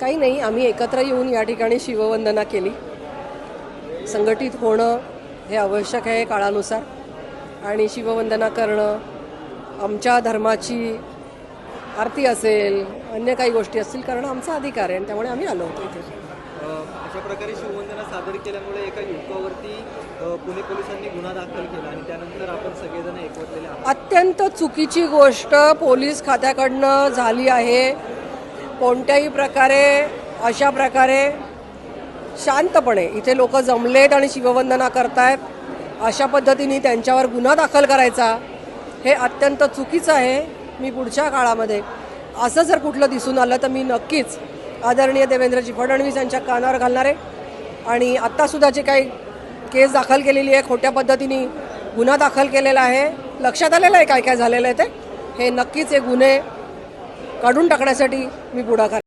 काही नाही आम्ही एकत्र येऊन या ठिकाणी शिववंदना केली. संघटित होणं हे आवश्यक आहे काळानुसार. आणि शिववंदना करणं आमच्या धर्माची आरती असेल अन्य काही गोष्टी असतील करणं आमचा अधिकार आहे. आणि त्यामुळे आम्ही आलो होतो इथे. अशा प्रकारे शिववंदना सादर केल्यामुळे एका युवकावरती पुणे पोलिसांनी गुन्हा दाखल केला आणि त्यानंतर आपण सगळेजण एकवटलेले अत्यंत चुकीची गोष्ट पोलीस खात्याकडनं झाली आहे. कोणत्याही प्रकारे अशा प्रकारे शांतपणे इथे लोक जमलेत आणि शिववंदना करतायत अशा पद्धतीने त्यांच्यावर गुन्हा दाखल करायचा हे अत्यंत चुकीचं आहे मी पुढच्या काळामध्ये. असं जर कुठलं दिसून आलं तर मी नक्कीच आदरणीय देवेंद्रजी फडणवीस यांच्या कानावर घालणार आहे. आणि आत्तासुद्धा जे काही केस दाखल केलेली आहे खोट्या पद्धतीने गुन्हा दाखल केलेला आहे लक्षात आलेलं आहे काय काय झालेलं आहे ते? हे नक्कीच हे गुन्हे काढून टाकण्यासाठी मी पुढाकार